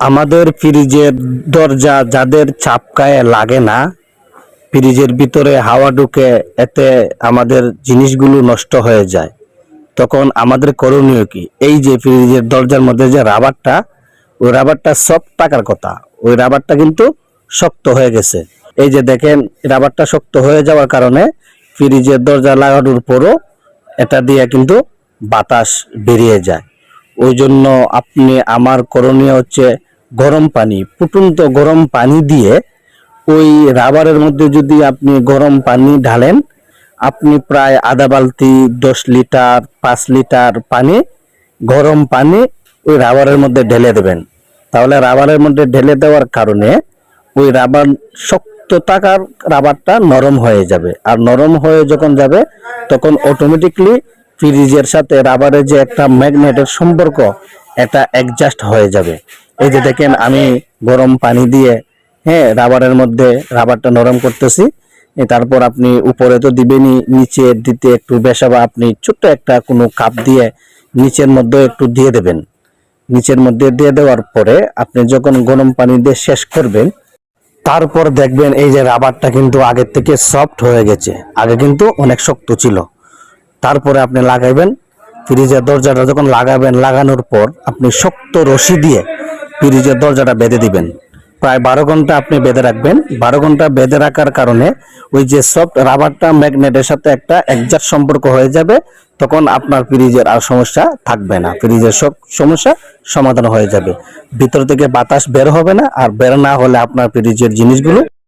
আমাদের ফ্রিজের দরজা যাদের চাপকায় লাগে না, ফ্রিজের ভিতরে হাওয়া ঢুকে এতে আমাদের জিনিসগুলো নষ্ট হয়ে যায়। তখন আমাদের করণীয় কি? এই যে ফ্রিজের দরজার মধ্যে যে রাবারটা, ওই রাবারটা সফট টাকার কথা। ওই রাবারটা কিন্তু শক্ত হয়ে গেছে। এই যে দেখেন, রাবারটা শক্ত হয়ে যাওয়ার কারণে ফ্রিজের দরজা লাগানোর পরও এটা দিয়ে কিন্তু বাতাস বেরিয়ে যায়। ওই জন্য আপনি, আমার করণীয় হচ্ছে গরম পানি, ফুটন্ত গরম পানি দিয়ে ওই রাবারের মধ্যে যদি আপনি গরম পানি ঢালেন, আপনি প্রায় আধা বালতি, দশ লিটার, পাঁচ লিটার পানি, গরম পানি ওই রাবারের মধ্যে ঢেলে দেবেন। তাহলে রাবারের মধ্যে ঢেলে দেওয়ার কারণে ওই রাবার শক্ত টাকার রাবারটা নরম হয়ে যাবে। আর নরম হয়ে যখন যাবে, তখন অটোমেটিকলি ফ্রিজের সাথে রাবারের যে একটা ম্যাগনেটের সম্পর্ক, এটা অ্যাডজাস্ট হয়ে যাবে। এই যে দেখেন আমি গরম পানি দিয়ে হ্যাঁ রাবারের মধ্যে রাবারটা নরম করতেছি। তারপর আপনি উপরে তো দিবেনই নিচে দিতে একটু বেশা বা আপনি ছোট্ট একটা কোনো কাপ দিয়ে নিচের মধ্যে একটু দিয়ে দেবেন। নিচের মধ্যে দিয়ে দেওয়ার পরে আপনি যখন গরম পানি দিয়ে শেষ করবেন তারপর দেখবেন এই যে রাবারটা কিন্তু আগের থেকে সফট হয়ে গেছে। আগে কিন্তু অনেক শক্ত ছিল। তারপরে আপনি লাগাইবেন ফ্রিজের দরজাটা যখন লাগাবেন লাগানোর পর আপনি শক্ত রশি দিয়ে ফ্রিজের দরজাটা বেঁধে দিবেন। প্রায় বারো ঘণ্টা আপনি বেঁধে রাখবেন। বারো ঘণ্টা বেঁধে রাখার কারণে ওই যে সফট রাবারটা ম্যাগনেটের সাথে একটা একজাট সম্পর্ক হয়ে যাবে, তখন আপনার ফ্রিজের আর সমস্যা থাকবে না। ফ্রিজের সব সমস্যা সমাধান হয়ে যাবে। ভিতর থেকে বাতাস বের হবে না, আর বের না হলে আপনার ফ্রিজের জিনিসগুলো